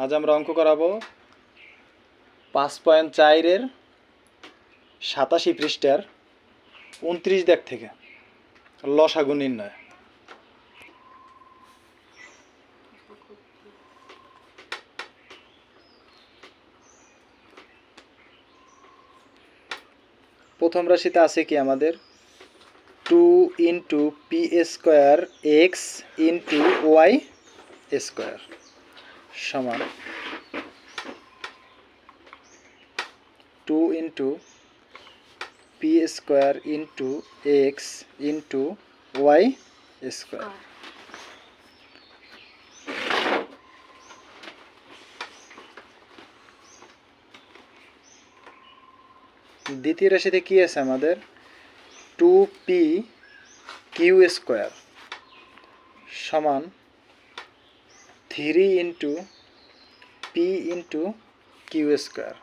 আজ আমরা অঙ্ক করাবো পাঁচ পয়েন্ট চারের সাতাশি পৃষ্ঠার উনত্রিশ দেখ থেকে, লসাগু নির্ণয়। প্রথম রাশিতে আছে কি আমাদের? Two into P square X into Y square. সমান two into P square into X into Y square দ্বিতীয় রাশিতে কি আছে আমাদের? টু পি কিউ স্কোয়ার সমান three into P into Q square.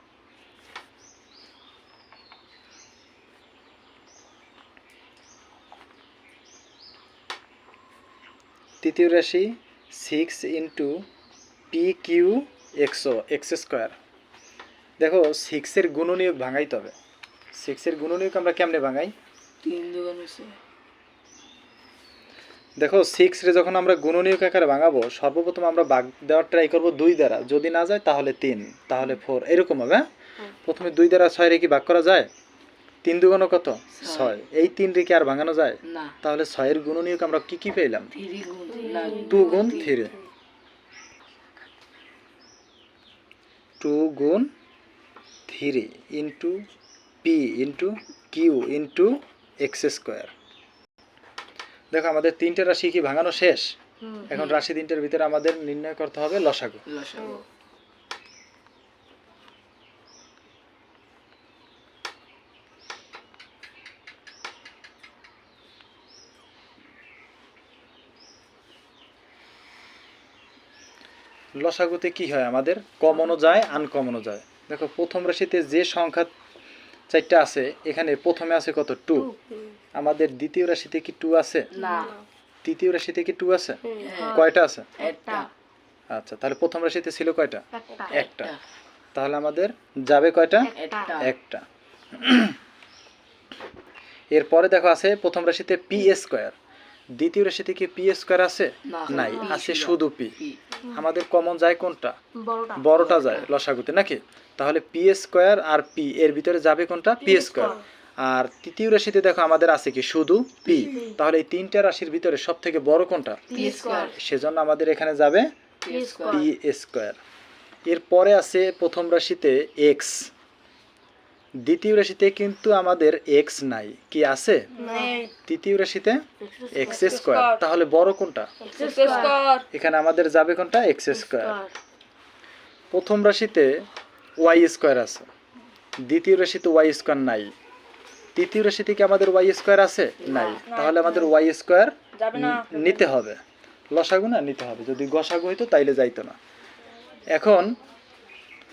তৃতীয় রাশি সিক্স ইন্টু পি কিউ এক্সো এক্স স্কোয়ার। দেখো, সিক্সের গুণনীয়ক ভাঙাইতে হবে। সিক্সের গুণনীয়ক আমরা কেমনে ভাঙাই? তিন দেখো সিক্স রে যখন আমরা গুণনীয়ক আকারে ভাঙাবো সর্বপ্রথম আমরা ভাগ দেওয়ার ট্রাই করব দুই দ্বারা। যদি না যায় তাহলে তিন তাহলে ফোর এরকম হবে হ্যাঁ? প্রথমে দুই দ্বারা ছয় রে কি ভাগ করা যায়? তিন দুগুণ কত? ছয়। এই তিন রে কি আর ভাঙানো যায়? না। তাহলে ছয়ের গুণনীয়ক আমরা কি কি পেলাম? টু গুণ থ্রি। টু গুণ three into P into Q into X square. দেখো আমাদের তিনটে রাশি কি ভাঙানো শেষ? এখন রাশি তিনটের ভিতরে আমাদের নির্ণয় করতে হবে লসাগু। লসাগু। লসাগুতে কি হয় আমাদের? কমনও যায় আনকমনও যায়। দেখো প্রথম রাশিতে যে সংখ্যা চারটা আছে এখানে প্রথমে আছে কত? টু আমাদের দ্বিতীয় রাশিতে কি টু আছে? না। তৃতীয় রাশিতে কি টু আছে? কয়টা আছে? একটা। আচ্ছা তাহলে প্রথম রাশিতে ছিল কয়টা? একটা। তাহলে আমাদের যাবে কয়টা? একটা। এরপরে দেখো আছে প্রথম রাশিতে পি স্কোয়ার দ্বিতীয় রাশিতে কি পি স্কোয়ার আছে? নাই আছে শুধু পি আমাদের কমন যায় কোনটা? বড়টা। বড়টা যায় লসাগুতে নাকি? তাহলে পি স্কোয়ার আর পি এর ভিতরে যাবে কোনটা? পি স্কোয়ার আর তৃতীয় রাশিতে দেখো আমাদের আছে কি শুধু পি তাহলে এই তিনটা রাশির ভিতরে সব থেকে বড় কোনটা? সেজন্য আমাদের এখানে যাবে পি স্কোয়ার এরপরে আছে প্রথম রাশিতে এক্স দ্বিতীয় রাশিতে কিন্তু আমাদের এক্স নাই। কি আছে? তৃতীয় রাশিতে এক্স স্কোয়ার তাহলে বড় কোনটা? এখানে আমাদের যাবে কোনটা? এক্স স্কোয়ার প্রথম রাশিতে ওয়াই স্কোয়ার আছে। দ্বিতীয় রাশিতে ওয়াই স্কোয়ার নাই। তৃতীয় রাশিতে কি আমাদের ওয়াই স্কোয়ার আছে? নাই। তাহলে আমাদের ওয়াই স্কোয়ার নিতে হবে। লসাগু না? নিতে হবে। যদি গসাগু হইতো তাইলে যাইতো না। এখন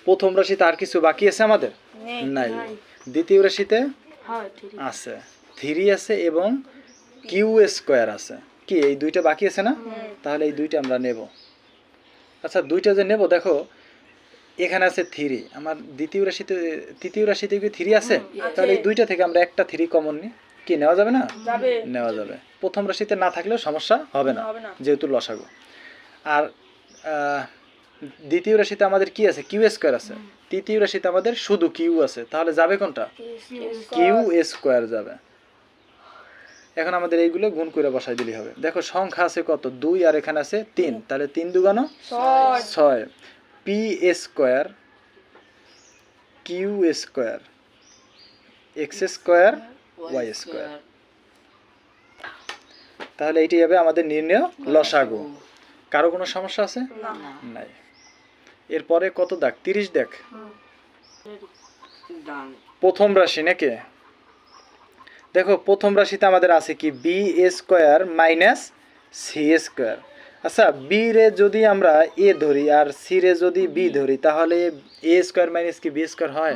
প্রথম রাশিতে আর কিছু বাকি আছে আমাদের? নাই দ্বিতীয় রাশিতে আছে। থ্রি আছে এবং কিউ স্কোয়ার আছে। কি এই দুইটা বাকি আছে না? তাহলে এই দুইটা আমরা নেব। আচ্ছা দুইটা যে নেব দেখো এখানে আছে থ্রি আমার দ্বিতীয় রাশিতে তৃতীয় রাশিতে কি থ্রি আছে? তাহলে এই দুইটা থেকে আমরা একটা থ্রি কমন নিই। কি নেওয়া যাবে না? নেওয়া যাবে। প্রথম রাশিতে না থাকলেও সমস্যা হবে না যেহেতু লসাগু। আর দ্বিতীয় রাশিতে আমাদের কি আছে? কিউ স্কোয়ার আছে। তৃতীয় রাশিতে আমাদের শুধু কিউ আছে। তাহলে যাবে কোনটা? Q square. যাবে। এখন আমাদের এইগুলো গুণ করে বসাই দিলেই হবে। দেখো সংখ্যা আছে কত? দুই আর এখানে আছে তিন। তাহলে তিন দুগানো ছয়। P square Q square X square Y square তাহলে এইটি হবে আমাদের নির্ণয় লসাগু। কারও কোনো সমস্যা আছে? নাই। এরপরে কত দাগ? তিরিশ দেখ প্রথম রাশি নাকি? দেখো প্রথম রাশিতে আমাদের আছে কি? B square minus C square আচ্ছা বি রে যদি আমরা এ ধরি আর সি রে যদি বি ধরি তাহলে এ স্কোয়ার মাইনাস কি বি স্কোয়ার হয়?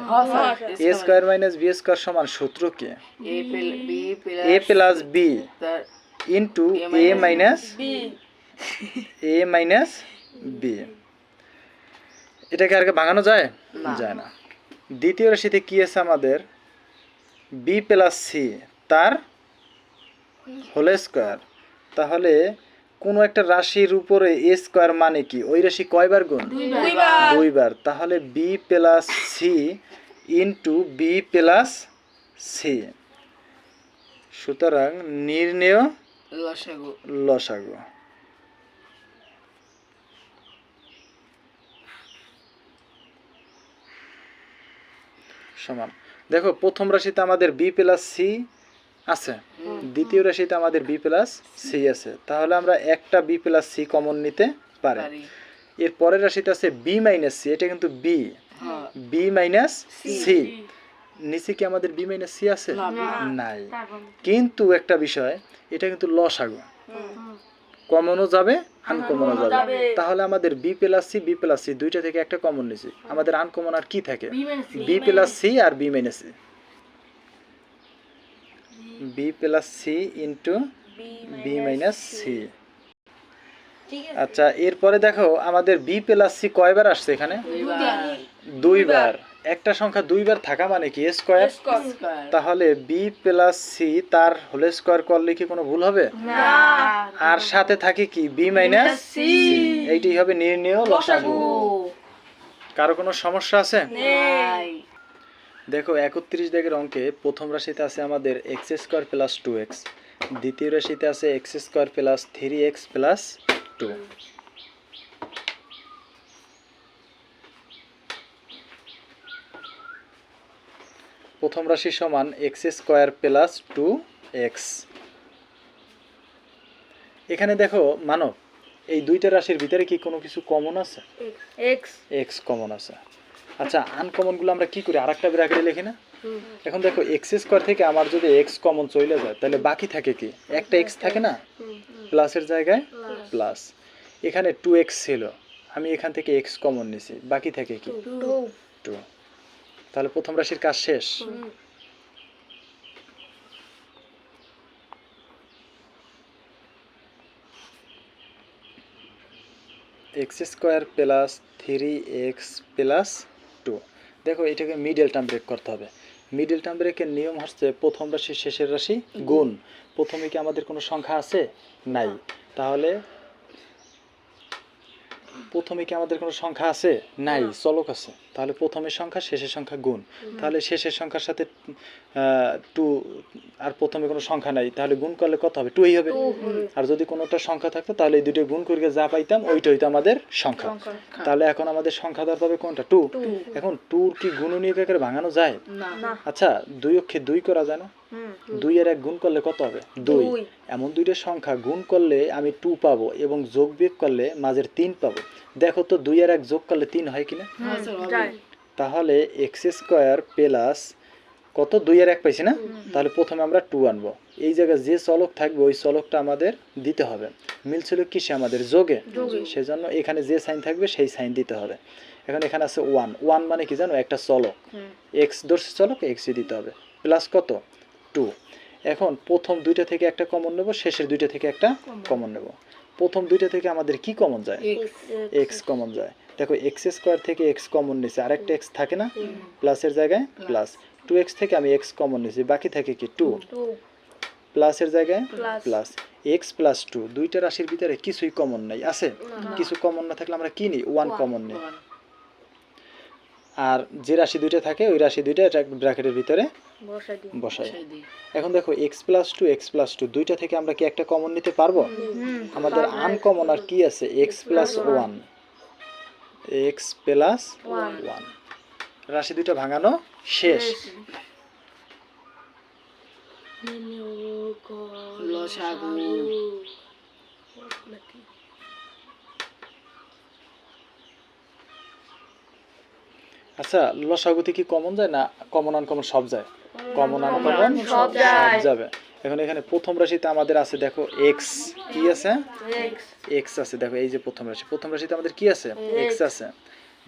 A square minus B square সমান সূত্র কি? A plus B into A minus A minus B এটাকে আর কি ভাঙানো যায়? না। যায় না। দ্বিতীয় রাশিতে কি আছে আমাদের? বি প্লাস সি তার হোল স্কোয়ার তাহলে কোনো একটা রাশির উপরে এ স্কোয়ার মানে কি? ওই রাশি কয়বার গুণ? দুইবার। তাহলে B plus C into B plus C সুতরাং নির্ণেয় লসাগু। লসাগু। সমান। দেখো প্রথম রাশিতে আমাদের বি প্লাস সি আছে। দ্বিতীয় রাশিতে আমাদের বি প্লাস সি আছে। তাহলে আমরা একটা বি প্লাস সি কমন নিতে পারি। এর পরের রাশিতে আছে বি মাইনাস সি এটা কিন্তু বি বি মাইনাস সি নিচে কি আমাদের বি মাইনাস সি আছে? নাই। কিন্তু একটা বিষয় এটা কিন্তু লস লসাগু কমনও যাবে আনকমনও যাবে। তাহলে আমাদের B plus C B plus C দুইটা থেকে একটা কমন নিছি। আমাদের আনকমন আর কি থাকে? বি প্লাস সি আর B minus C B plus C into B minus C আচ্ছা এরপরে দেখো আমাদের বি প্লাস সি কয়বার আসছে এখানে? দুইবার। একটা সংখ্যা দুইবার থাকা মানে কি? স্কোয়ার স্কয়ার তাহলে বি প্লাস সি তার হোল স্কোয়ার করলে কি কোনো ভুল হবে? আর সাথে থাকে কি? বি মাইনাস সি এইটাই হবে নির্ণেয় লসাগু। কারও কোনো সমস্যা আছে? নাই। দেখো একত্রিশ দাগের অঙ্কে প্রথম রাশিতে আছে আমাদের X square plus two X দ্বিতীয় রাশিতে আছে X square plus three X plus two প্রথম রাশি সমান X square plus two X এখানে দেখো মানব এই দুইটা রাশির ভিতরে কি কোনো কিছু কমন আছে? এক্স এক্স কমন আছে। আচ্ছা আনকমনগুলো আমরা কি করি? আরেকটা ব্র্যাকেটে লিখি না? এখন দেখো এক্স স্কোয়ার থেকে আমার যদি এক্স কমন চলে যায়, তাহলে বাকি থাকে কি? একটা এক্স থাকে না? প্লাসের জায়গায় প্লাস এখানে টু এক্স ছিল। আমি এখান থেকে এক্স কমন নিছি। বাকি থাকে কি? টু তাহলে প্রথম রাশির কাজ শেষ? X square plus three X plus দেখো, এটাকে মিডল টার্ম ব্রেক করতে হবে। মিডল টার্ম ব্রেকের নিয়ম হচ্ছে প্রথম রাশি শেষের রাশি গুণ। প্রথমে কি আমাদের কোনো সংখ্যা আছে? নাই। তাহলে প্রথমে কি আমাদের কোনো সংখ্যা আছে? নাই চলক আছে। তাহলে প্রথমের সংখ্যা শেষের সংখ্যা গুণ। তাহলে শেষের সংখ্যার সাথে টু আর প্রথমে কোনো সংখ্যা নাই। তাহলে গুণ করলে কত হবে? টুই হবে। আর যদি কোনোটা সংখ্যা থাকতো তাহলে এই দুটো গুণ করে যা পাইতাম ওইটা হইতো আমাদের সংখ্যা। তাহলে এখন আমাদের সংখ্যা ধরতে হবে কোনটা? টু। এখন টুর কি গুণনীয়ক ভাঙানো যায়? আচ্ছা দুই অক্ষে দুই করা যায় না? দুই আর এক গুণ করলে কত হবে? দুই। এমন দুইটা সংখ্যা গুণ করলে আমি টু পাবো এবং যোগ বিয়োগ করলে মাঝের তিন পাবো। দেখো তো দুই আর এক যোগ করলে তিন হয় কিনা? হ্যাঁ, তাহলে এক্স স্কোয়ার প্লাস কত? দুই আর এক পাইছি না? তাহলে প্রথমে আমরা টু আনব। এই জায়গায় যে চলক থাকবে ওই চলকটা আমাদের দিতে হবে। মিলছিল কিসে আমাদের যোগে। যোগে। সেজন্য এখানে যে সাইন থাকবে সেই সাইন দিতে হবে। এখন এখানে আছে ওয়ান ওয়ান মানে কি জানো? একটা চলক। এক্স দর্শি চলক এক্সই দিতে হবে। প্লাস কত? টু এখন প্রথম দুইটা থেকে একটা কমন নেব শেষের দুইটা থেকে একটা কমন নেব। প্রথম দুইটা থেকে আমাদের কি কমন যায়? এক্স কমন যায়। দেখো এক্স স্কোয়ার থেকে এক্স কমন নিছে আরেকটা এক্স থাকে না? প্লাসের জায়গায় প্লাস টু এক্স থেকে আমি এক্স কমন নিছি বাকি থাকে কি? টু প্লাসের জায়গায় প্লাস এক্স প্লাস টু দুইটা রাশির ভিতরে কিছুই কমন নাই। আছে? কিছু কমন না থাকলে আমরা কি নিই? ওয়ান কমন নিই। আর যে রাশি দুইটা থাকে ওই রাশি দুইটা ব্র্যাকেটের ভিতরে বসাই দিই। বসাই বসাই দিই। এখন দেখো X plus two X plus two দুইটা থেকে আমরা কি একটা কমন নিতে পারব? হুম আমাদের আনকমন আর কি আছে? X plus one X plus one one রাশি দুইটা ভাঙানো শেষ। লসাগু। আচ্ছা লসাগুতে কি কমন যায় না কমন আনকমন সব যায়? কমন আনকমন সব যাবে। এখন এখানে প্রথম রাশিতে আমাদের আছে দেখো এক্স কি আছে? এক্স আছে দেখো এই যে প্রথম রাশি। প্রথম রাশিতে আমাদের কি আছে? এক্স আছে।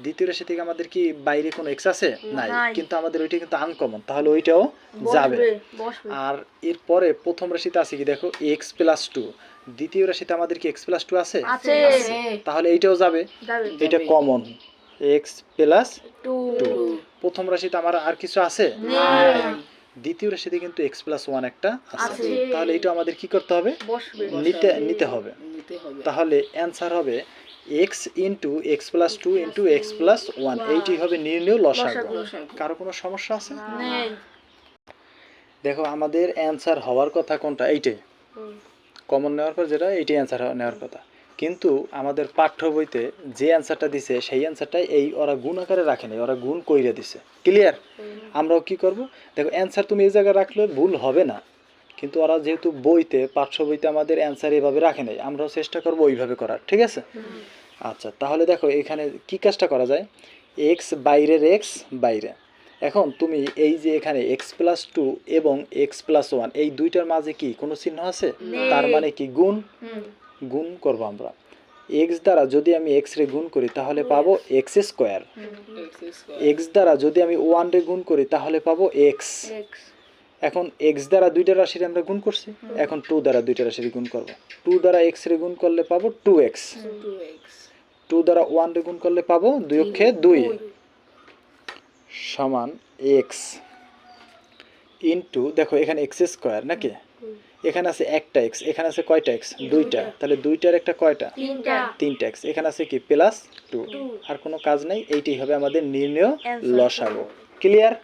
দ্বিতীয় রাশি থেকে আমাদের কি বাইরে কোনো এক্স আছে? নাই। কিন্তু আমাদের ওইটা কিন্তু আনকমন তাহলে ওইটাও যাবে। আর এরপরে প্রথম রাশিতে আছে কি দেখো এক্স প্লাস টু দ্বিতীয় রাশিতে আমাদের কি এক্স প্লাস টু আছে। তাহলে এইটাও যাবে। এটা কমন এক্স প্লাস টু প্রথম রাশিতে আমার আর কিছু আছে? দ্বিতীয় রাশিতে কিন্তু এক্স প্লাস ওয়ান একটা আছে। তাহলে এটা আমাদের কি করতে হবে? নিতে নিতে হবে। তাহলে অ্যান্সার হবে X into X plus two into X plus one এইটি হবে নির্ণয় লসাগু। লসাগু। কারও কোনো সমস্যা আছে? দেখো আমাদের অ্যান্সার হওয়ার কথা কোনটা? এইটাই। কমন নেওয়ার পর যেটা এইটাই অ্যান্সার নেওয়ার কথা। কিন্তু আমাদের পাঠ্য বইতে যে অ্যান্সারটা দিছে সেই অ্যান্সারটাই এই ওরা গুণ আকারে রাখে নাই ওরা গুণ কইরে দিছে। ক্লিয়ার আমরাও কি করব? দেখো অ্যান্সার তুমি এই জায়গায় রাখলে ভুল হবে না। কিন্তু ওরা যেহেতু বইতে পাঠ্য বইতে আমাদের অ্যান্সার এভাবে রাখে নাই আমরাও চেষ্টা করব ওইভাবে করার ঠিক আছে? আচ্ছা তাহলে দেখো এখানে কি কাজটা করা যায়? এক্স বাইরের এক্স বাইরে। এখন তুমি এই যে এখানে এক্স প্লাস টু এবং এক্স প্লাস ওয়ান এই দুইটার মাঝে কি কোনো চিহ্ন আছে? তার মানে কি গুণ? গুণ করব আমরা। এক্স দ্বারা যদি আমি এক্স রে গুণ করি তাহলে পাবো এক্স স্কোয়ার এক্স দ্বারা যদি আমি ওয়ান রে গুণ করি তাহলে পাবো এক্স এখন এক্স দ্বারা দুইটা রাশির আমরা গুণ করছি? এখন টু দ্বারা দুইটা রাশির গুণ করব। টু দ্বারা এক্স রে গুণ করলে পাবো two x two x two দ্বারা ওয়ান রে গুণ করলে পাবো দুই অক্ষে দুই। সমান এক্স ইন্টু দেখো এখানে এক্স স্কোয়ার নাকি? এখানে আছে একটা এক্স এখানে আছে কয়টা এক্স দুইটা। তাহলে দুইটার একটা কয়টা? তিনটা। এক্স এখানে আছে কি? প্লাস টু আর কোনো কাজ নেই এইটাই হবে আমাদের নির্ণয় লসাগো। ক্লিয়ার